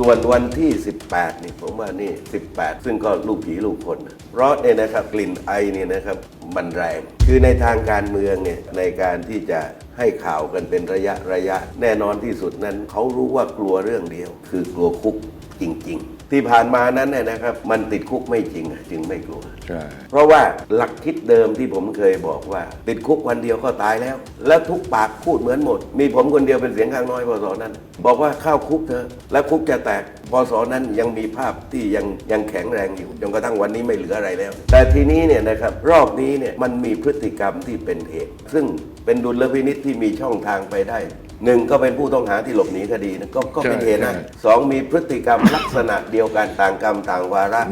ส่วนวันที่ 18 นี่ผมว่านี่ 18 ซึ่งก็ลูกผีลูกคน เพราะเนี่ยนะครับกลิ่นไอเนี่ยนะครับมันแรง คือในทางการเมืองเนี่ยในการที่จะให้ข่าวกันเป็นระยะระยะ แน่นอนที่สุดนั้นเขารู้ว่ากลัวเรื่องเดียว คือกลัวคุกจริง ๆ ที่ผ่านมานั้นเนี่ยนะครับ มันติดคุกไม่จริงอะจึงไม่กลัว ใช่ เพราะว่าหลักคิดเดิมที่ผมเคยบอกว่า ติดคุกวันเดียวก็ตายแล้ว แล้วทุกปากพูดเหมือนหมด มีผมคนเดียวเป็นเสียงข้างน้อยพศนั้น บอกว่าเข้าคุกเถอะแล้วคุกจะแตกพศนั้นยังมีภาพที่ยังยังแข็งแรงอยู่จนกระทั่งวันนี้ไม่เหลืออะไรแล้ว แต่ทีนี้เนี่ยนะครับรอบนี้เนี่ยมันมีพฤติกรรมที่เป็นเหตุซึ่งเป็นดุลพินิษที่มีช่องทางไปได้ หนึ่งก็เป็นผู้ต้องหาที่หลบหนีคดีนะก็ก็เป็นเหตุนะสองมีพฤติกรรมลักษณะเดียวกันต่างกรรมต่างวาระ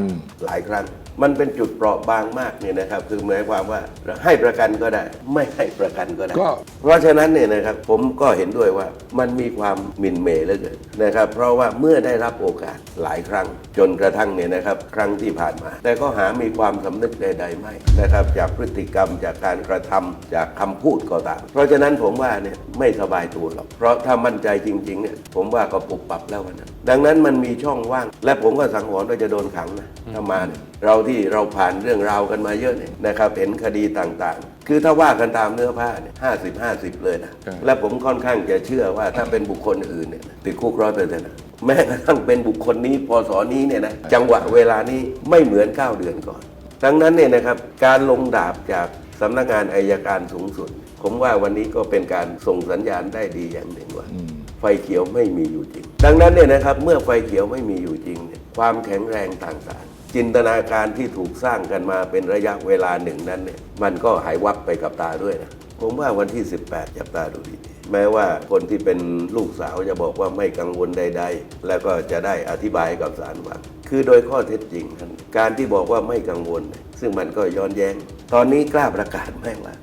หลายครั้ง มันเป็นจุดเปราะบางมากเนี่ยนะครับคือหมายความว่าให้ประกันก็ได้ ไม่ให้ประกันก็ได้ ก็ เพราะฉะนั้นเนี่ยนะครับผมก็เห็นด้วยว่ามันมีความหมินเหมเหลือเกินนะครับ เพราะว่าเมื่อได้รับโอกาสหลายครั้งจนกระทั่งเนี่ยนะครับ ครั้งที่ผ่านมา แต่ก็หามีความสำนึกใด ๆ ไม่นะครับ จากพฤติกรรมจากการกระทำจากคำพูดก็ตาม เพราะฉะนั้นผมว่าเนี่ยไม่สบายตัวหรอกเพราะถ้ามั่นใจจริงๆเนี่ยผมว่าก็ปุบปับแล้ววันนั้นดังนั้นมันมีช่องว่าง และผมก็สังหรณ์ว่าจะโดนขังนะถ้ามาเนี่ยเราที่เราผ่านเรื่องราวกันมาเยอะเนี่ยนะครับเห็นคดีต่างๆ คือถ้าว่ากันตามเนื้อผ้าเนี่ยห้าสิบห้าสิบเลยนะใช่และผมค่อนข้างจะเชื่อว่าถ้าเป็นบุคคลอื่นเนี่ยติดคุกร้อยเปอร์เซ็นต์แม้กระทั่งเป็นบุคคลนี้พศนี้เนี่ยนะจังหวะเวลานี้ไม่เหมือน 9 เดือนก่อน ดังนั้นเนี่ยนะครับการลงดาบจากสำนักงานอายการสูงสุด ผมว่าวันนี้ก็เป็นการส่งสัญญาณได้ดีอย่างหนึ่งว่าไฟเขียวไม่มีอยู่จริง ดังนั้นเนี่ยนะครับเมื่อไฟเขียวไม่มีอยู่จริงเนี่ยความแข็งแรงต่างๆ จินตนาการที่ถูกสร้างกันมาเป็นระยะเวลาหนึ่งนั้นเนี่ยมันก็หายวับไปกับตาด้วยนะผมว่าวันที่ 18 จับตาดูดีๆแม้ว่าคนที่เป็นลูกสาวจะบอกว่าไม่กังวลใด ๆ แล้วก็จะได้อธิบายกับศาลว่าคือโดยข้อเท็จจริงนั้นการที่บอกว่าไม่กังวลเนี่ยซึ่งมันก็ย้อนแย้ง ตอนนี้กล้าประกาศไหมว่า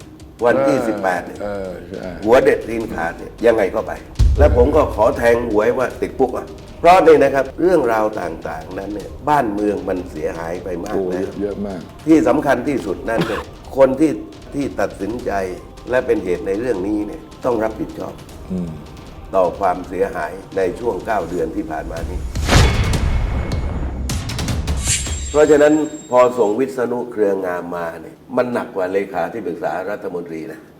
วันที่ 18เนี่ยเออใช่หัวเด็ดตีนขาดเนี่ยยังไงก็ไป แล้วผมก็ขอแทงหวยว่าติดคุกอะ เพราะเนี่ยนะครับเรื่องราวต่างๆนั้นเนี่ยบ้านเมืองมันเสียหายไปมากโอ้แล้วเยอะมาก ที่สำคัญที่สุดนั่นเนี่ยคนที่ที่ตัดสินใจและเป็นเหตุในเรื่องนี้เนี่ยต้องรับผิดชอบอืมต่อความเสียหายในช่วง 9 เดือนที่ผ่านมานี้ เพราะฉะนั้นพอส่งวิษณุเครืองามมาเนี่ยมันหนักกว่าเลขาที่ปรึกษารัฐมนตรีนะใช่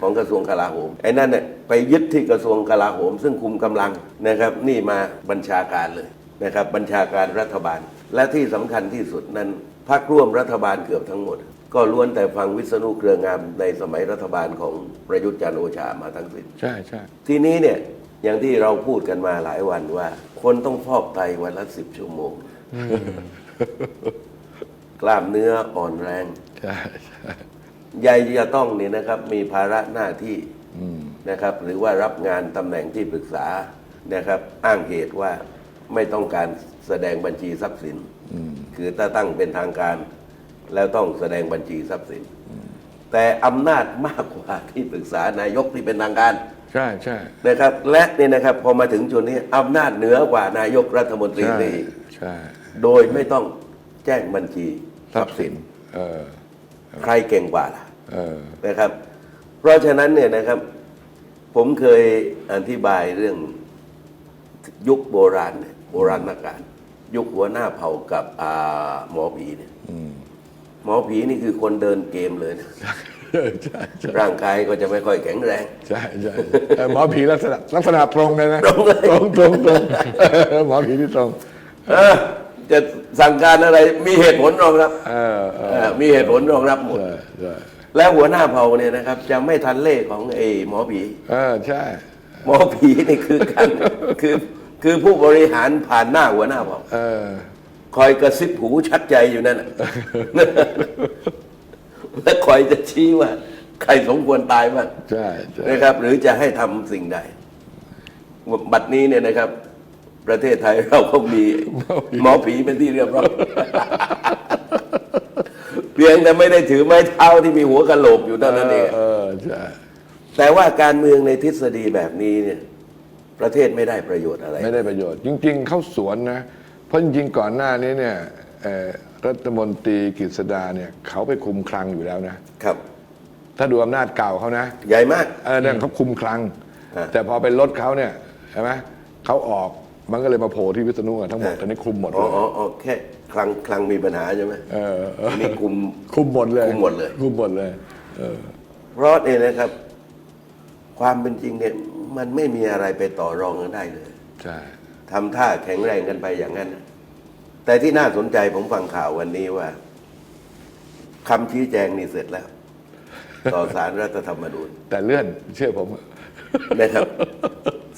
ของกระทรวงกลาโหมไอ้นั่นเนี่ยไปยึดที่กระทรวงกลาโหม ซึ่งคุมกำลังนะครับนี่มาบัญชาการเลยนะครับบัญชาการรัฐบาล และที่สำคัญที่สุดนั้นพรรคร่วมรัฐบาลเกือบทั้งหมด ก็ล้วนแต่ฟังวิษณุเครืองามในสมัยรัฐบาลของประยุทธ์จันทร์โอชามาทั้งสิ้นใช่ใช่ทีนี้เนี่ยอย่างที่เราพูดกันมาหลายวันว่า คนต้องฟอกไตวันละสิบชั่วโมงกล้ามเนื้ออ่อนแรงใช่ใช่ ยายจะต้องเนี่ยนะครับมีภาระหน้าที่อืมนะครับ หรือว่ารับงานตำแหน่งที่ปรึกษานะครับ อ้างเหตุว่าไม่ต้องการแสดงบัญชีทรัพย์สินอืมคือถ้าตั้งเป็นทางการ แล้วต้องแสดงบัญชีทรัพย์สิน แต่อำนาจมากกว่าที่ปรึกษานายกที่เป็นทางการ ใช่ใช่นะครับ และเนี่ยนะครับพอมาถึงจุดนี้อำนาจเหนือกว่านายกรัฐมนตรีใช่นี่ใช่โดยไม่ต้องแจ้งบัญชีทรัพย์สินเออ ใครเก่งกว่าล่ะเออนะครับ เพราะฉะนั้นเนี่ยนะครับ ผมเคยอธิบายเรื่องยุคโบราณเนี่ยโบราณการยุคหัวหน้าเผ่ากับอ่าหมอผีเนี่ยอืมหมอผีนี่คือคนเดินเกมเลยนะใช่ใช่ใช่ร่างกายก็จะไม่ค่อยแข็งแรง ใช่ใช่เออหมอผีลักษณะลักษณะตรงเลยนะตรงเลยตรงตรงตรงเออหมอผีที่ตรงเออจะ สั่งการอะไรมีเหตุผลรองรับเออเอเอออมีเหตุผลรองรับหมดใช่ใช่แล้วหัวหน้าเผ่าเนี่ยนะครับ จะไม่ทันเล่ห์ของไอ้หมอผี เออใช่ หมอผีนี่คือการคือคือผู้บริหารผ่านหน้าหัวหน้าเผ่า เออ คอยกระซิบหูชักใจอยู่นั่นน่ะ และคอยจะชี้ว่า ใครสมควรตายบ้างใช่ใช่นะครับ หรือจะให้ทำสิ่งใด บัดนี้เนี่ยนะครับ ประเทศไทยเราก็มีหมอผีเป็นที่เรียบร้อยเพียงแต่ไม่ได้ถือไม้เท้าที่มีหัวกะโหลกอยู่เท่านั้นเองเออใช่แต่ว่าการเมืองในทฤษฎีแบบนี้เนี่ย ประเทศไม่ได้ประโยชน์อะไร ไม่ได้ประโยชน์ จริง ๆ เข้าสวนนะ เพราะจริงๆก่อนหน้านี้เนี่ยเอ่อรัฐมนตรีกฤษดาเนี่ย เขาไปคุมคลังอยู่แล้วนะครับ ถ้าดูอำนาจเก่าเขานะ ใหญ่มากเออเนี่ยเขาคุมคลังฮะแต่พอเป็นลดเขาเนี่ยใช่ไหมเขาออก มันก็เลยมาโผล่ที่วิษณุอะทั้งหมดตอนนี้คลุมหมดอ๋เลอย อ๋ออ๋อแค่คลังคลังมีปัญหาใช่ไหมเออเอออันนี่กลุ่มคลุมหมดเลยคลุมหมดเลยคลุมหมดเลยเออเพราะเนี่ยนะครับ ความเป็นจริงเนี่ยมันไม่มีอะไรไปต่อรองกันได้เลย ใช่ทำท่าแข็งแรงกันไปอย่างนั้นน่ะแต่ที่น่าสนใจผมฟังข่าววันนี้ว่าคำชี้แจงนี่เสร็จแล้ว ต่อสารรัฐธรรมนูญแต่เลื่อนเชื่อผม นะครับ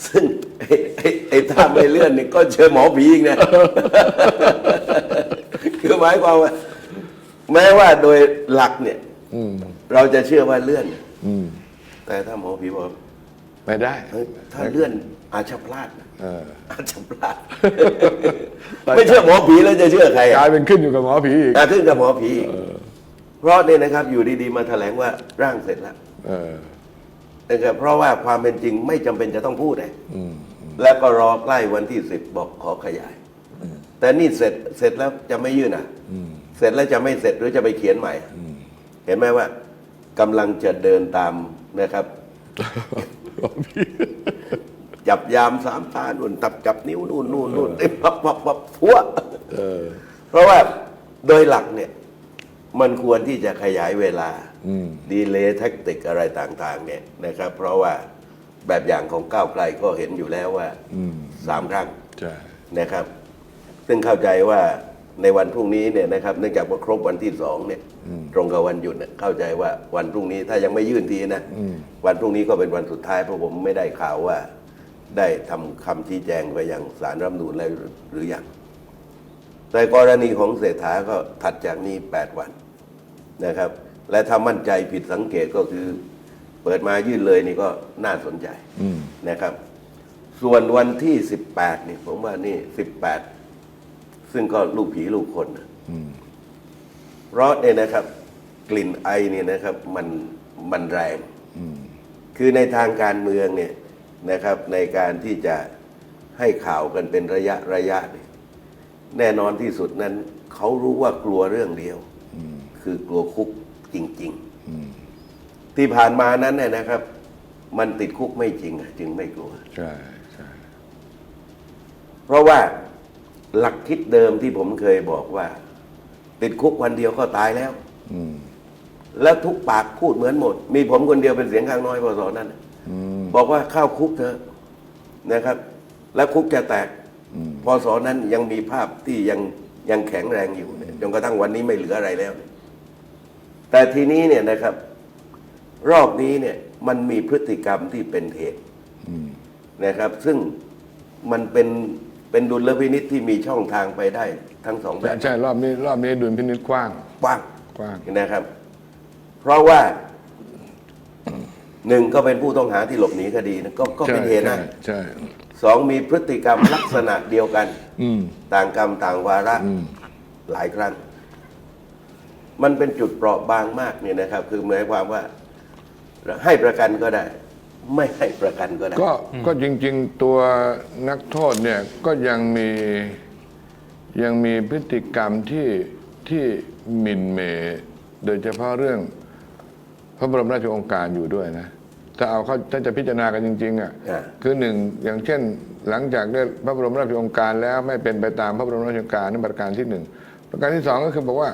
ซึ่งไอ้ไอ้ไอ้ถ้าไม่เลื่อนนี่ก็เจอหมอผีอีกนะ คือหมายความว่า แม้ว่าโดยหลักเนี่ย อืมเราจะเชื่อว่าเลื่อน อืมแต่ถ้าหมอผีบอกไม่ได้เฮ้ยถ้าเลื่อนอาจจะพลาดนะเอออาจจะพลาด ไม่เชื่อหมอผีแล้วจะเชื่อใครกอะลายเป็นขึ้นอยู่กับหมอผีอีกแต่ขึ้นกับหมอผีอีกเพราะเนี่ยนะครับ อยู่ดีๆมาแถลงว่าร่างเสร็จแล้ว เออ นะครับเพราะว่าความเป็นจริงไม่จำเป็นจะต้องพูดเลยอืมแล้วก็รอใกล้วันที่สิบบอกขอขยาย แต่นี่เสร็จเสร็จแล้วจะไม่ยื่นอะ อืมเสร็จแล้วจะไม่เสร็จหรือจะไปเขียนใหม่เห็นไหมว่ากำลังจะเดินตามนะครับหมอผีจับยามสามตานู่นตับจับนิ้วนู่นนู่นนู่นไอ้ปับปับปับทั่ว เออ เพราะว่าโดยหลักเนี่ย มันควรที่จะขยายเวลาอืม ดีเลย์แท็กติกอะไรต่างๆ เนี่ยนะครับ เพราะว่าแบบอย่างของก้าวไกลก็เห็นอยู่แล้วว่าอืมสามครั้งใช่นะครับ ซึ่งเข้าใจว่าในวันพรุ่งนี้เนี่ยนะครับเนื่องจากว่าครบวันที่สองเนี่ยตรงกับวันหยุดเนี่ยเข้าใจว่าวันพรุ่งนี้ถ้ายังไม่ยื่นทีนะวันพรุ่งนี้ก็เป็นวันสุดท้ายเพราะผมไม่ได้ข่าวว่า ได้ทำคำชี้แจงไปยังสารรัฐธรรมนูญแล้วหรือยังแต่กรณีของเศรษฐาก็ถัดจากนี้ 8 วันนะครับ และถ้ามั่นใจผิดสังเกตก็คือ เปิดมายื่นเลยนี่ก็น่าสนใจอืมนะครับ ส่วนวันที่ 18นี่ผมว่านี่ 18 ซึ่งก็ลูกผีลูกคนนะอืมเพราะเนี่ยนะครับ กลิ่นไอเนี่ยนะครับ มันมันแรงอืมคือในทางการเมืองเนี่ยนะครับ ในการที่จะให้ข่าวกันเป็นระยะระยะเนี่ยแน่นอนที่สุดนั้น เขารู้ว่ากลัวเรื่องเดียว คือกลัวคุก จริงอืมๆที่ผ่านมานั้นเนี่ยนะครับ มันติดคุกไม่จริงอะจึงไม่กลัว ใช่ใช่เพราะว่าหลักคิดเดิมที่ผมเคยบอกว่า ติดคุกวันเดียวก็ตายแล้วอืมแล้วทุกปากพูดเหมือนหมด มีผมคนเดียวเป็นเสียงข้างน้อยพอสอนั้นน่ะอืมบอกว่าเข้าคุกเถอะนะครับ แล้วคุกจะแตกอืมพอสอนั้นยังมีภาพที่ยังยังแข็งแรงอยู่เนี่ยจนกระทั่งวันนี้ไม่เหลืออะไรแล้ว แต่ทีนี้เนี่ยนะครับ รอบนี้เนี่ยมันมีพฤติกรรมที่เป็นเหตุอืมนะครับ ซึ่งมันเป็นเป็นดุลพินิษที่มีช่องทางไปได้ทั้งสองแบใช่บใช่รอบนี้ รอบนี้ดุลพินิจกว้างกว้างกว้างนะครับ เพราะว่าหนึ่งก็เป็นผู้ต้องหาที่หลบหนีคดีนะก็ก็เป็นเหตุนะใช่ใช่สองมีพฤติกรรมลักษณะเดียวกันอืมต่างกรรมต่างวาระอืมหลายครั้ง มันเป็นจุดเปราะบางมากเนี่ยนะครับ คือหมายความว่าให้ประกันก็ได้ ไม่ให้ประกันก็ได้ ก็ก็จริง ๆ ตัวนักโทษเนี่ยก็ยังมียังมีพฤติกรรมที่ที่หมิ่นเหมโดยเฉพาะเรื่องพระบรมราชโองการอยู่ด้วยนะถ้าเอาเขาถ้าจะพิจารณากันจริงๆอะอ่า คือหนึ่งอย่างเช่น หลังจากได้พระบรมราชโองการแล้วไม่เป็นไปตามพระบรมราชโองการนั่นประการที่หนึ่งประการที่สองก็คือบอกว่า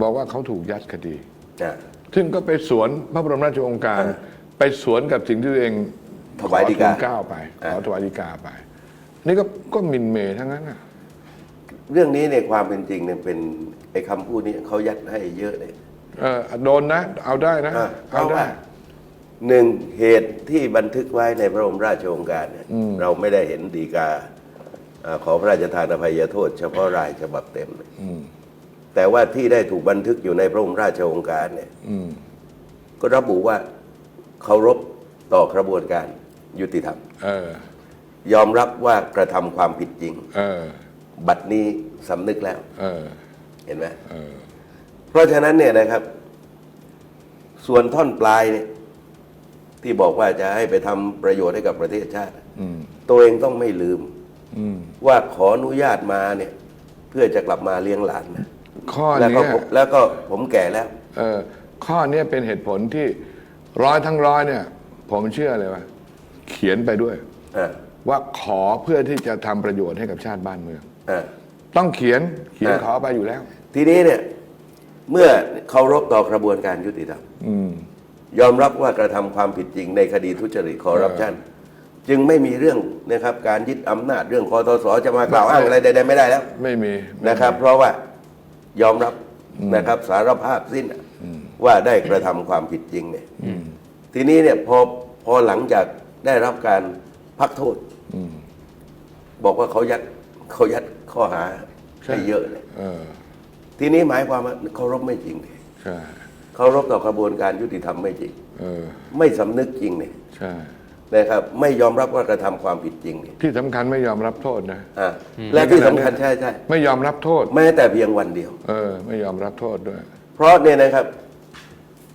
บอกว่าเขาถูกยัดคดีนะซึ่งก็ไปสวนพระบรมราชโองการอ่าไปสวนกับสิ่งที่ตัวเองถวายฎีกาขอทูลเกล้าไปอ่าขอถวายฎีกาไป นี่ก็ก็หมินเหมทั้งนั้นอะเรื่องนี้ในความเป็นจริงเนี่ยเป็นไอ้คำพูดนี้เขายัดให้เยอะเลยเออโดนนะ เอาได้นะอะเพเอาราะได้ว่าหนึ่งเหตุที่บันทึกไว้ในพระบรมราชโองการเนี่ยอืมเราไม่ได้เห็นดีกาอ่าขอพระราชทานอภัยโทษ เฉพาะรายฉบับเต็มอืม แต่ว่าที่ได้ถูกบันทึกอยู่ในพระบรมราชโองการเนี่ยอืมก็ระบุว่าเคารพต่อกระบวนการยุติธรรมเออยอมรับว่ากระทำความผิดจริงเออบัดนี้สำนึกแล้วเออเห็นไหมเออเพราะฉะนั้นเนี่ยนะครับ ส่วนท่อนปลายเนี่ย ที่บอกว่าจะให้ไปทำประโยชน์ให้กับประเทศชาติอืมตัวเองต้องไม่ลืมอืมว่าขออนุญาตมาเนี่ย เพื่อจะกลับมาเลี้ยงหลานนะ ข้อแล้วก็เนี้ยผมแล้วก็ผมแก่แล้ว เออข้อเนี้ยเป็นเหตุผลที่ร้อยทั้งร้อยเนี่ย ผมเชื่อเลยว่า เขียนไปด้วยอ่าว่าขอเพื่อที่จะทำประโยชน์ให้กับชาติบ้านเมืองอ่าต้องเขียนเขียนอ่าขอไปอยู่แล้ว ทีนี้เนี่ย เมื่อเคารพต่อกระบวนการยุติธรรมอืม ยอมรับว่ากระทำความผิดจริงในคดีทุจริตคอร์รัปชันจึงไม่มีเรื่องนะครับ การยึดอำนาจเรื่องคอตสจะมากล่าวอ้างอะไรใดๆไม่ได้แล้ว ไม่มีนะครับ เพราะว่า ยอมรับนะครับสารภาพสิ้นอะว่าได้กระทำความผิดจริงเนี่ยทีนี้เนี่ยพอพอหลังจากได้รับการพักโทษบอกว่าเขายัดเขายัดข้อหาให้เยอะเลยเออทีนี้หมายความว่าเคารพไม่จริงเนี่ยใช่เคารพต่อกระบวนการยุติธรรมไม่จริงเออไม่สำนึกจริงเนี่ยใช่ นะครับไม่ยอมรับว่ากระทำความผิดจริงเนี่ยที่สำคัญไม่ยอมรับโทษนะ อะและที่สำคัญใช่ใช่ไม่ยอมรับโทษ แม้แต่เพียงวันเดียว เออ ไม่ยอมรับโทษด้วย เพราะเนี่ยนะครับ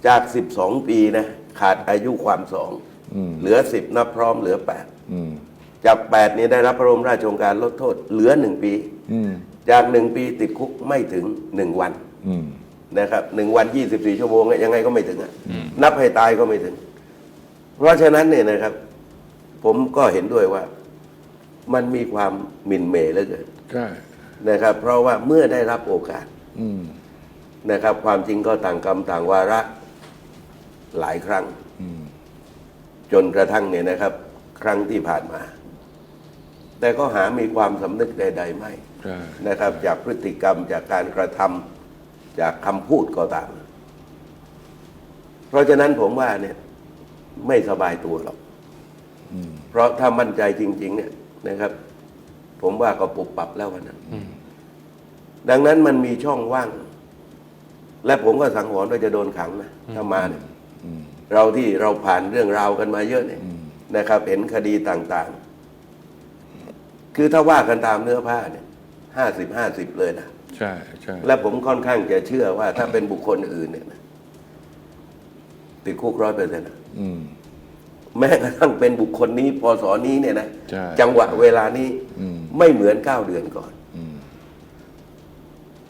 จาก 12 ปีนะขาดอายุความสองเหลือ 10 นับพร้อมเหลือ อืม 8 จาก 8 นี่ได้รับพระบรมราชโองการลดโทษเหลือ 1 ปี อืม จาก 1 ปีติดคุกไม่ถึง 1 วันอืม นะครับหนึ่งวัน 24 ชั่วโมงเนี่ยยังไงก็ไม่ถึงอะนับให้ตายก็ไม่ถึง เพราะฉะนั้นเนี่ยนะครับ ผมก็เห็นด้วยว่ามันมีความหมิ่นเหม่เหลือเกินใช่นะครับ เพราะว่าเมื่อได้รับโอกาสอืมนะครับ ความจริงก็ต่างกรรมต่างวาระหลายครั้งจนกระทั่งเนี่ยนะครับ ครั้งที่ผ่านมา แต่ก็หามีความสำนึกใด ๆ ไม่ใช่นะครับ จากพฤติกรรมจากการกระทำจากคำพูดก็ตาม เพราะฉะนั้นผมว่าเนี่ย ไม่สบายตัวหรอกเพราะถ้ามั่นใจจริง ๆ เนี่ยนะครับ ผมว่าก็ปุบปับแล้ววันนั้นดังนั้นมันมีช่องว่าง และผมก็สังหรณ์ว่าจะโดนขังนะถ้ามาเนี่ยเราที่เราผ่านเรื่องราวกันมาเยอะเนี่ยนะครับ เห็นคดีต่างๆ คือถ้าว่ากันตามเนื้อผ้าเนี่ยห้าสิบห้าสิบเลยนะใช่ใช่และผมค่อนข้างจะเชื่อว่าถ้าเป็นบุคคลอื่นเนี่ยนะติดคุกร้อยเปอร์เซ็นต์ อืม แม้กระทั่งเป็นบุคคลนี้พศนี้เนี่ยนะใช่จังหวะเวลานี้อืม ไม่เหมือนเก้าเดือนก่อน อืม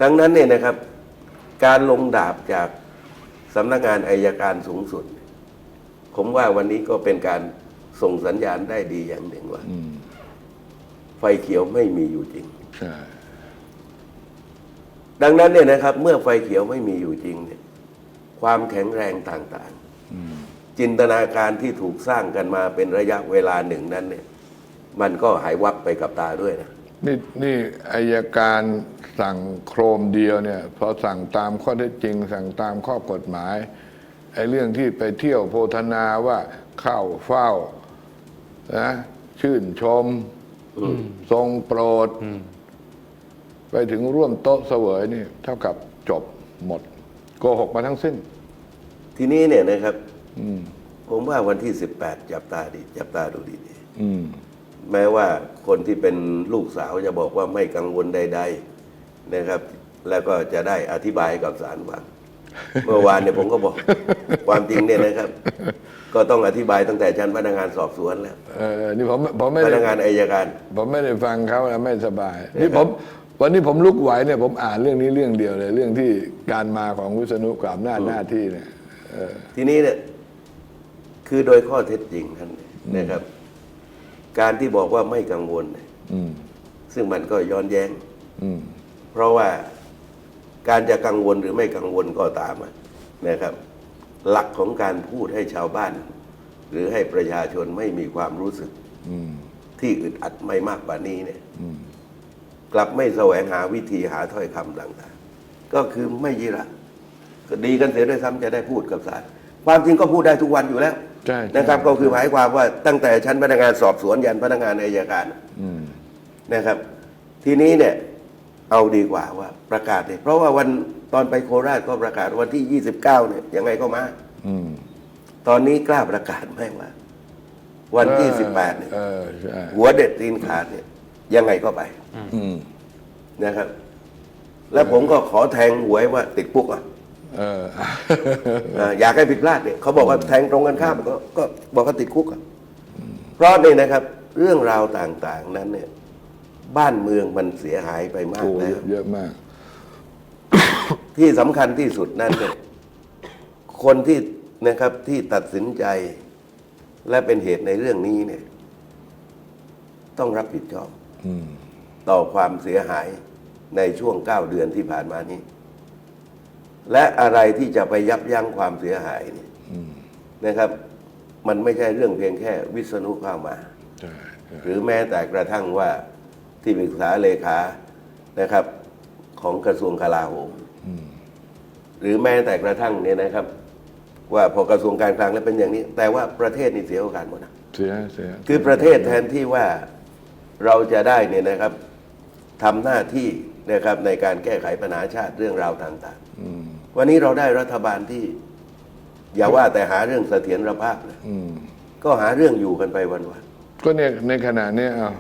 ดังนั้นเนี่ยนะครับ การลงดาบจากสำนักงานอายการสูงสุด ผมว่าวันนี้ก็เป็นการส่งสัญญาณได้ดีอย่างหนึ่งว่า อืม ไฟเขียวไม่มีอยู่จริง ใช่ ดังนั้นเนี่ยนะครับ เมื่อไฟเขียวไม่มีอยู่จริงเนี่ยความแข็งแรงต่างๆ จินตนาการที่ถูกสร้างกันมาเป็นระยะเวลาหนึ่งนั้นเนี่ย มันก็หายวับไปกับตาด้วยนะนี่นี่อายการสั่งโครมเดียวเนี่ยพอสั่งตามข้อเท็จจริง สั่งตามข้อกฎหมายไอ้เรื่องที่ไปเที่ยวโพธนาว่าเข้าเฝ้านะชื่นชม ทรงโปรด ไปถึงร่วมโต๊ะเสวยนี่ เท่ากับจบหมด โกหกมาทั้งสิ้น ทีนี้เนี่ยนะครับอืม ผมว่าวันที่ 18 จับตาดี จับตาดูดีอืมๆแม้ว่าคนที่เป็นลูกสาวจะบอกว่าไม่กังวลใด ๆนะครับ แล้วก็จะได้อธิบายกับศาลฟังเมื่อวานเนี่ยผมก็บอกความจริงเนี่ยนะครับ ก็ต้องอธิบายตั้งแต่ชั้นพนักงานสอบสวนแล้วเออนี่ผมผมไม่พได้นักงานอายการ ผมไม่ได้ฟังเขาแล้วไม่สบาย นี่ผม วันนี้ผมลุกไหวเนี่ยผมอ่านเรื่องนี้เรื่องเดียวเลย เรื่องที่การมาของวิษณุกับอำนาจหน้าที่เนี่ยทีนี้เนี่ย คือโดยข้อเท็จจริงท่านนะครับ การที่บอกว่าไม่กังวลเนี่ยอืมซึ่งมันก็ย้อนแย้ง อืมเพราะว่าการจะกังวลหรือไม่กังวลก็ตามอะนะครับ หลักของการพูดให้ชาวบ้าน หรือให้ประชาชนไม่มีความรู้สึกอืมที่อึดอัดไม่มากกว่านี้เนี่ยกลับไม่แสวงหาวิธีหาถ้อยคำต่างๆ ก็คือไม่ยีระก็ดีกันเสียด้วยซ้ำจะได้พูดกับศาลความจริงก็พูดได้ทุกวันอยู่แล้ว ใช่ใช่ นะครับก็คือหมายความว่าตั้งแต่ชั้นพนักงานสอบสวนยันพนักงานอายการอืม นะครับ ทีนี้เนี่ยเอาดีกว่าว่าประกาศเลยเพราะว่าวันตอนไปโคราชก็ประกาศวันที่ 29เนี่ยยังไงก็มา อืมตอนนี้กล้าประกาศไหมว่า วันที่ 18เนี่ยเออใช่หัวเด็ดตีนขาดเนี่ยยังไงก็ไปอืมนะครับ แล้วผมก็ขอแทงหวยว่าติดคุกอะ เออ อ่าอยากให้ผิดพลาดเนี่ยเขาบอกว่าแทงตรงกันข้ามก็ก็บอกว่าติดคุกอะเพราะนี่นะครับ เรื่องราวต่างๆนั้นเนี่ย บ้านเมืองมันเสียหายไปมากโอ้แล้เยวอะเยอะมาก ที่สำคัญที่สุดนั่นเนี่ยคนที่นะครับที่ตัดสินใจและเป็นเหตุในเรื่องนี้เนี่ย ต้องรับผิดชอบอืม ต่อความเสียหายในช่วง 9 เดือนที่ผ่านมานี้ และอะไรที่จะไปยับยั้งความเสียหายเนี่ยนะครับ มันไม่ใช่เรื่องเพียงแค่วิษณุเข้ามาใช่ใช่หรือแม้แต่กระทั่งว่าที่ปรึกษาเลขานะครับ ของกระทรวงกลาโหมหรือแม้แต่กระทั่งเนี่ยนะครับ ว่าพอกระทรวงการคลังแล้วเป็นอย่างนี้ แต่ว่าประเทศนี่เสียโอกาสหมดนะเสียเสียคือประเทศแทนที่ว่าเราจะได้เนี่ยนะครับทำหน้าที่นะครับในการแก้ไขปัญหาชาติเรื่องราวต่าง ๆ วันนี้เราได้รัฐบาลที่ อย่าว่าแต่หาเรื่องเสถียรภาพเลยก็หาเรื่องอยู่กันไปวันๆก็เนี่ยในขณะเนี้ยเอา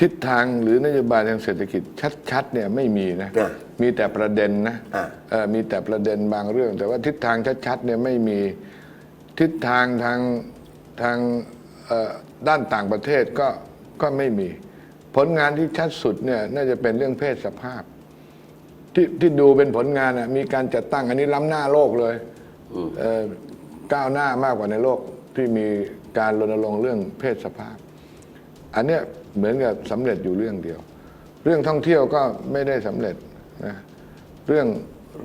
ทิศทางหรือนโยบายทางเศรษฐกิจชัดๆเนี่ยไม่มีนะอะมีแต่ประเด็นนะอะ เออมีแต่ประเด็นบางเรื่อง แต่ว่าทิศทางชัดๆเนี่ยไม่มีทิศทางทางทางเอ่อด้านต่างประเทศก็ก็ไม่มี ผลงานที่ชัดสุดเนี่ยน่าจะเป็นเรื่องเพศสภาพ ที่ที่ดูเป็นผลงานอะมีการจัดตั้งอันนี้ล้ำหน้าโลกเลยเอ่อก้าวหน้ามากกว่าในโลกที่มีการรณรงค์เรื่องเพศสภาพ อันเนี้ยเหมือนกับสำเร็จอยู่เรื่องเดียว เรื่องท่องเที่ยวก็ไม่ได้สำเร็จนะเรื่อง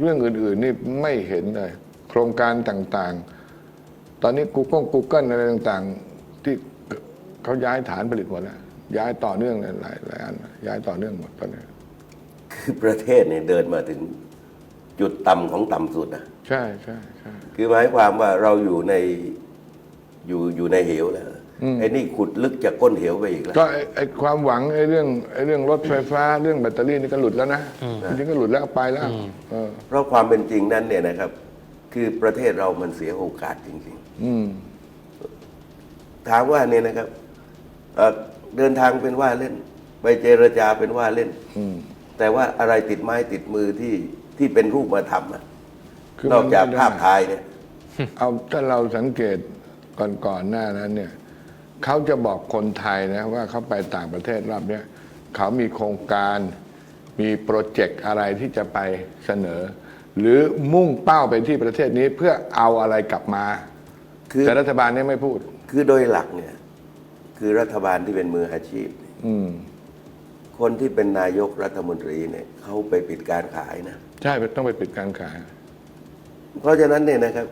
เรื่องอื่นๆนี่ไม่เห็นเลย โครงการต่างๆ ตอนนี้ Google Google อะไรต่างๆ ที่เขาย้ายฐานผลิตหมดแล้วย้ายต่อเนื่องเลยหลายหลายอันย้ายต่อเนื่องหมดตอนนี้ คือประเทศเนี่ยเดินมาถึงจุดต่ำของต่ำสุดนะใช่ใช่ใช่ คือหมายความว่าเราอยู่ในอยู่อยู่ในเหวแล้วไอ้นี่ขุดลึกจากก้นเหวไปอีกแล้ว ก็ไอ้ไอ้ความหวังไอ้เรื่องไอ้เรื่องรถไฟฟ้าเรื่องแบตเตอรี่นี่ก็หลุดแล้วนะจริงๆก็หลุดแล้วไปแล้วเออเพราะความเป็นจริงนั้นเนี่ยนะครับ คือประเทศเรามันเสียโอกาสจริง อืม ๆ ถามว่าเนี่ยนะครับเอ่อเดินทางเป็นว่าเล่น ไปเจรจาเป็นว่าเล่น อืม แต่ว่าอะไรติดไม้ติดมือที่ที่เป็นรูปมาทำอะคือนอกจากมันไม่ได้ ภาพถ่ายเนี่ย เอาถ้าเราสังเกตก่อนก่อนหน้านั้นเนี่ยเขาจะบอกคนไทยนะว่าเขาไปต่างประเทศรอบเนี้ยเขามีโครงการมีโปรเจกต์อะไรที่จะไปเสนอ หรือมุ่งเป้าไปที่ประเทศนี้เพื่อเอาอะไรกลับมา คือ แต่รัฐบาลเนี่ยไม่พูด คือโดยหลักเนี่ย คือรัฐบาลที่เป็นมืออาชีพ อืม คนที่เป็นนายกรัฐมนตรีเนี่ยเขาไปปิดการขายนะ ใช่ต้องไปปิดการขาย เพราะฉะนั้นเนี่ยนะครับ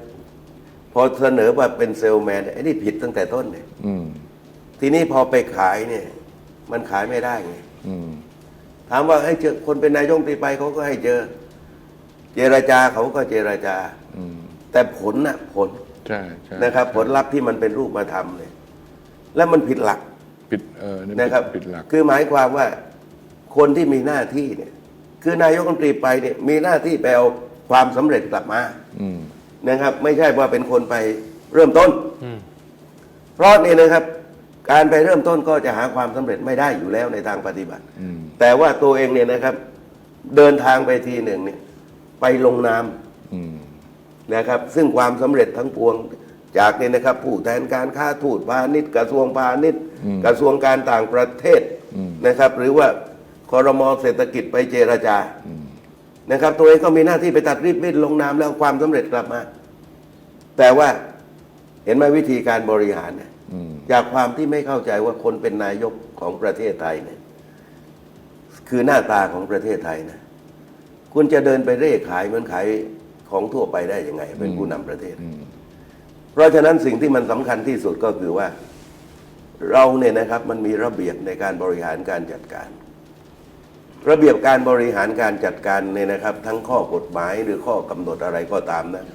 พอเสนอว่าเป็นเซลแมนไอ้นี่ผิดตั้งแต่ต้นเนี่ยอืมทีนี้พอไปขายเนี่ย มันขายไม่ได้ไงอืมถามว่าให้เจอคนเป็นนายกรัฐมนตรีไปเขาก็ให้เจอ เจรจาเขาก็เจรจาอืมแต่ผลน่ะ ผลใช่ใช่นะครับ ผลลัพธ์ที่มันเป็นรูปมาทำเนี่ย แล้วมันผิดหลักปิดเออเยนะครับปิดหลัก คือหมายความว่า คนที่มีหน้าที่เนี่ยคือนายกรัฐมนตรีไปเนี่ยมีหน้าที่ไปเอาความสำเร็จกลับมาอืมนะครับ ไม่ใช่ว่าเป็นคนไปเริ่มต้นเพราะนี่นะครับ การไปเริ่มต้นก็จะหาความสำเร็จไม่ได้อยู่แล้วในทางปฏิบัติอืมแต่ว่าตัวเองเนี่ยนะครับ เดินทางไปทีหนึ่งเนี่ย ไปลงนามอืมนะครับ ซึ่งความสำเร็จทั้งปวง จากเนี่ยนะครับ ผู้แทนการค้าทูตพาณิชย์กระทรวงพาณิชย์กระทรวงการต่างประเทศนะครับ หรือว่า คอรมอเศรษฐกิจไปเจรจานะครับ ตัวเองก็มีหน้าที่ไปตัดริบบิ้นลงนามแล้วความสำเร็จกลับมา แต่ว่าเห็นไหมวิธีการบริหารเนี่ยอืมจากความที่ไม่เข้าใจว่าคนเป็นนายกของประเทศไทยเนี่ยคือหน้าตาของประเทศไทยนะคุณจะเดินไปเร่ขายเหมือนขายของทั่วไปได้ยังไง เป็นผู้นำประเทศ เพราะฉะนั้นสิ่งที่มันสำคัญที่สุดก็คือว่า เราเนี่ยนะครับมันมีระเบียบในการบริหารการจัดการ ระเบียบการบริหารการจัดการเนี่ยนะครับ ทั้งข้อกฎหมายหรือข้อกำหนดอะไรก็ตามนะ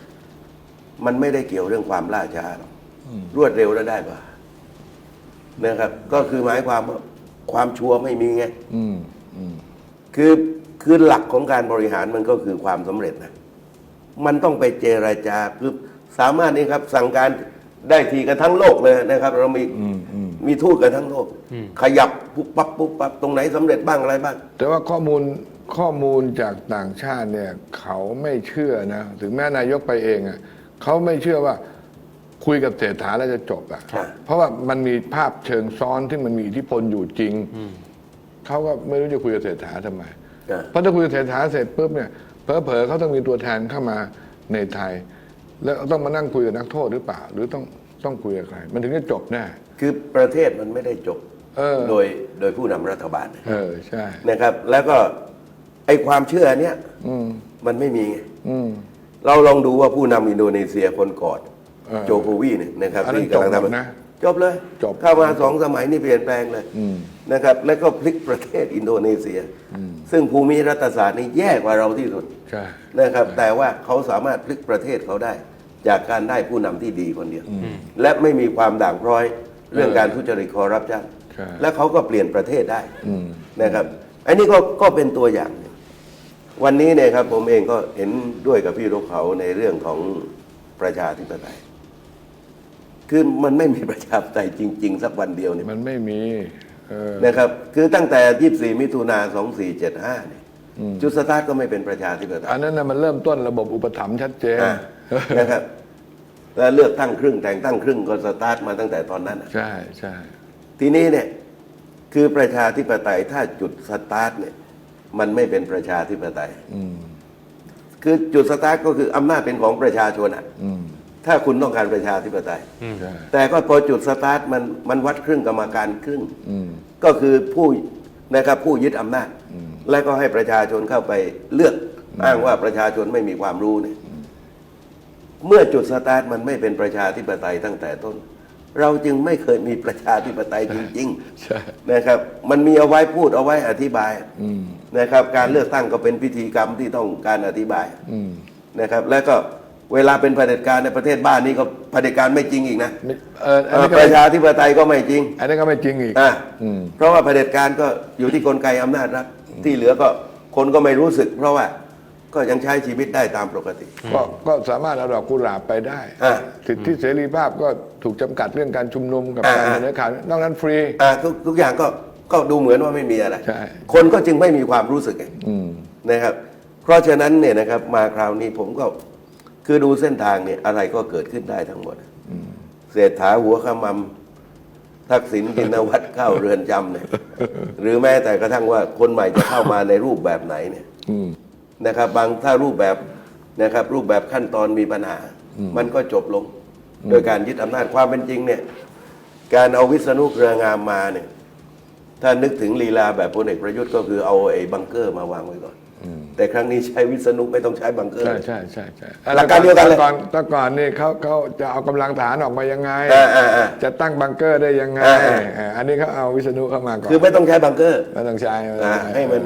มันไม่ได้เกี่ยวเรื่องความล่าช้าหรอกรวดเร็วแล้วได้ปะนะครับ ก็คือหมายความว่าความชัวร์ไม่มีไงอืมอืมคือคือหลักของการบริหารมันก็คือความสำเร็จนะมันต้องไปเจรจาคือสามารถนี่ครับ สั่งการได้ทีกันทั้งโลกเลยนะครับ เรามีมีทูตกันทั้งโลก ขยับ ปุ๊บปั๊บปุ๊บปั๊บตรงไหนสำเร็จบ้างอะไรบ้าง แต่ว่าข้อมูลข้อมูลจากต่างชาติเนี่ยเขาไม่เชื่อนะ ถึงแม้นายกไปเองอะเขาไม่เชื่อว่าคุยกับเศรษฐาแล้วจะจบอะครับ เพราะว่ามันมีภาพเชิงซ้อนที่มันมีอิทธิพลอยู่จริงเขาก็ไม่รู้จะคุยกับเศรษฐาทำไม อ่าเพราะถ้าคุยกับเศรษฐาเสร็จปุ๊บเนี่ยเผลอๆเขาต้องมีตัวแทนเข้ามาในไทย แล้วต้องมานั่งคุยกับนักโทษหรือเปล่า หรือต้องต้องคุยกับใคร มันถึงจะจบแน่ คือคือประเทศมันไม่ได้จบ เออ โดยโดยผู้นำรัฐบาลเออใช่ นะครับ แล้วก็ไอความเชื่อเนี้ยอืมมันไม่มีไงอืม เราลองดูว่าผู้นำอินโดนีเซียคนก่อนเออโจโควีเนี่ยนะครับอันนั้นที่กำลังจบหมดทำนะจบเลยจบ เข้ามาสองสมัยนี่เปลี่ยนแปลงเลยอืมนะครับ แล้วก็พลิกประเทศอินโดนีเซีย ซึ่งภูมิรัฐศาสตร์นี่แย่กว่าเราที่สุด ใช่ นะครับ แต่ว่าเขาสามารถพลิกประเทศเขาได้ จากการได้ผู้นำที่ดีคนเดียว และไม่มีความด่างพร้อยเรื่องการทุจริตคอร์รัปชันใช่ และเขาก็เปลี่ยนประเทศได้อืมนะครับอันนี้ก็ก็เป็นตัวอย่างหนึ่งวันนี้เนี่ยครับผมเองก็เห็นด้วยกับพี่รบเขาในเรื่องของประชาธิปไตยคือมันไม่มีประชาธิปไตยจริง ๆ สักวันเดียวเนี่ยมันไม่มีเออนะครับ คือตั้งแต่ 24 มิถุนา2475เนี่ยจุดสตาร์ทก็ไม่เป็นประชาธิปไตยอันนั้นนะมันเริ่มต้นระบบอุปถัมภ์ชัดเจนอะนะครับแล้วเลือกตั้งครึ่งแต่งตั้งครึ่งก็สตาร์ทมาตั้งแต่ตอนนั้นน่ะใช่ใช่ ทีนี้เนี่ยคือประชาธิปไตยถ้าจุดสตาร์ทเนี่ยมันไม่เป็นประชาธิปไตยอืมคือจุดสตาร์ทก็คืออำนาจเป็นของประชาชนอะอืมถ้าคุณต้องการประชาธิปไตยใช่แต่ก็พอจุดสตาร์ทมันมันวัดครึ่งกรรมการครึ่งอืมก็คือผู้นะครับผู้ยึดอำนาจ และก็ให้ประชาชนเข้าไปเลือกอ้างว่าประชาชนไม่มีความรู้เนี่ยเมื่อจุดสตาร์ทมันไม่เป็นประชาธิปไตยตั้งแต่ต้น เราจึงไม่เคยมีประชาธิปไตยจริงใช่ๆนะครับ มันมีเอาไว้พูดเอาไว้อธิบายอืมนะครับ การเลือกตั้งก็เป็นพิธีกรรมที่ต้องการอธิบายอืมนะครับ แล้วก็เวลาเป็นเผด็จการในประเทศบ้านนี้ก็เผด็จการไม่จริงอีกนะไม่เอออันเอ่อนี้ก็ปไม่ระชาธิปไตยก็ไม่จริง อันนี้ก็ไม่จริงอีกอะอืมเพราะว่าเผด็จการก็อยู่ที่กลไกอำนาจรัฐที่เหลือก็คนก็ไม่รู้สึก เพราะว่า ก็ยังใช้ชีวิตได้ตามปกติ ก็ก็สามารถเอาดอกกุหลาบไปได้อะ สิทธิเสรีภาพก็ถูกจำกัดเรื่องการชุมนุมกับอ่าการเสนอข่าวนอกนั้นฟรี อะทุกทุกอย่างก็ก็ดูเหมือนว่าไม่มีอะไร ใช่ คนก็จึงไม่มีความรู้สึกไงอืม นะครับ เพราะฉะนั้นเนี่ยนะครับมาคราวนี้ผมก็คือดูเส้นทางเนี่ยอะไรก็เกิดขึ้นได้ทั้งหมดเศรษฐาหัวขมำทักษิณชินวัตรเข้าเรือนจำเนี่ยหรือแม้แต่กระทั่งว่าคนใหม่จะเข้ามาในรูปแบบไหนเนี่ย อืม นะครับ บางถ้ารูปแบบนะครับ รูปแบบขั้นตอนมีปัญหา มันก็จบลง โดยการยึดอำนาจความเป็นจริงเนี่ย การเอาวิษณุเครืองามมาเนี่ย ถ้านึกถึงลีลาแบบพลเอกประยุทธ์ก็คือเอาไอ้บังเกอร์มาวางไว้ก่อนแต่ครั้งนี้ใช้วิษณุไม่ต้องใช้บังเกอร์ ใช่ใช่ใช่ใช่หลักการเดียวกันเลยแต่ก่อนแต่ก่อนนี่เขาเขาจะเอากำลังทหารออกมายังไงอ่าอ่าอ่าจะตั้งบังเกอร์ได้ยังไงอ่าอ่าอ่าอันนี้เขาเอาวิษณุเข้ามาก่อน คือไม่ต้องใช้บังเกอร์ ไม่ต้องใช้ไม่ต้อ่าองช้ให้มัน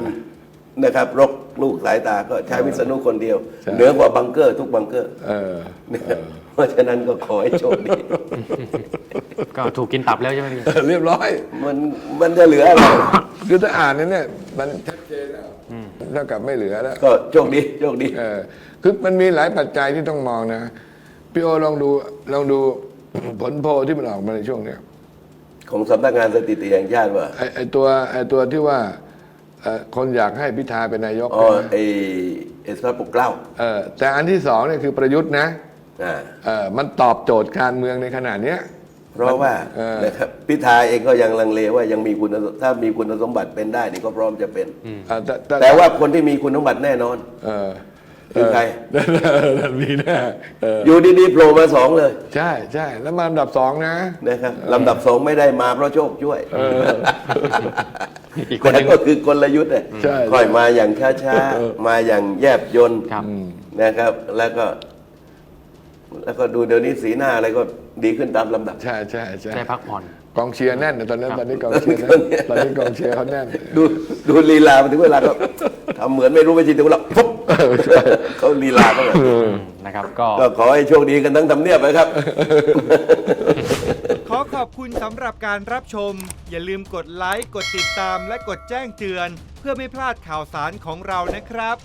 นะครับรก ลูกสายตาก็ใช้วิษณุคนเดียวใช่เหนือกว่าบังเกอร์ทุกบังเกอร์เออนะครับเพราะฉะนั้นก็ขอให้โชคดี ก็ถูกกินตับแล้วใช่ไหมพี่เรียบร้อย มันมันจะเหลืออะไรคือถ้าอ่านเนี่ยมันชัดเจนแล้วเท่ากับไม่เหลือแล้ว ก็โชคดีโชคดีเออคือมันมีหลายปัจจัยที่ต้องมองนะพี่โอลองดูลองดูผลโพลที่มันออกมาในช่วงเนี้ยของสำนักงานสถิติแห่งชาติว่าไอไอตัวไอตัวที่ว่า เอ่อคนอยากให้พิธาเป็นนายกอ๋อใช่ไหมไอเอสพระปกเกล้าเออแต่อันที่สองเนี่ยคือประยุทธ์นะอ่าเออมันตอบโจทย์การเมืองในขณะเนี้ย เพราะว่าเออ นะครับพิธาเองก็ยังลังเลว่ายังมีคุณสมถ้ามีคุณสมบัติเป็นได้นี่ก็พร้อมจะเป็น เออแต่แต่แต่ว่าคนที่มีคุณสมบัติแน่นอน เออ คือใครเออมีแน่เอออยู่ดีๆโผล่มาสองเลย ใช่ใช่แล้วมาอันดับสองนะนะครับลำดับสองไม่ได้มาเพราะโชคช่วยอีกคนหแต่นึ่ง ก็คือกลยุทธ์เนี่ยใช่ค่อยมาอย่างช้าๆมาอย่างแยบยนต์ครับ นะครับ แล้วก็ แล้วก็ดูเดี๋ยวนี้สีหน้าอะไรก็ดีขึ้นตามลำดับ ใช่ใช่ใช่ได้พักผ่อน กองเชียร์แน่นนะตอนนั้นตอนนี้กองเชียร์แน่นตอนนี้กองเชียร์เขาแน่นดูดูลีลามาถึงเวลาก็ทำเหมือนไม่รู้ไม่จริงถึงเวลาปุ๊บเขาลีลาเขาแบบนะครับก็ก็ขอให้โชคดีกันทั้งทำเนียบนะครับ ขอขอบคุณสำหรับการรับชม อย่าลืมกดไลค์ กดติดตามและกดแจ้งเตือน เพื่อไม่พลาดข่าวสารของเรานะครับ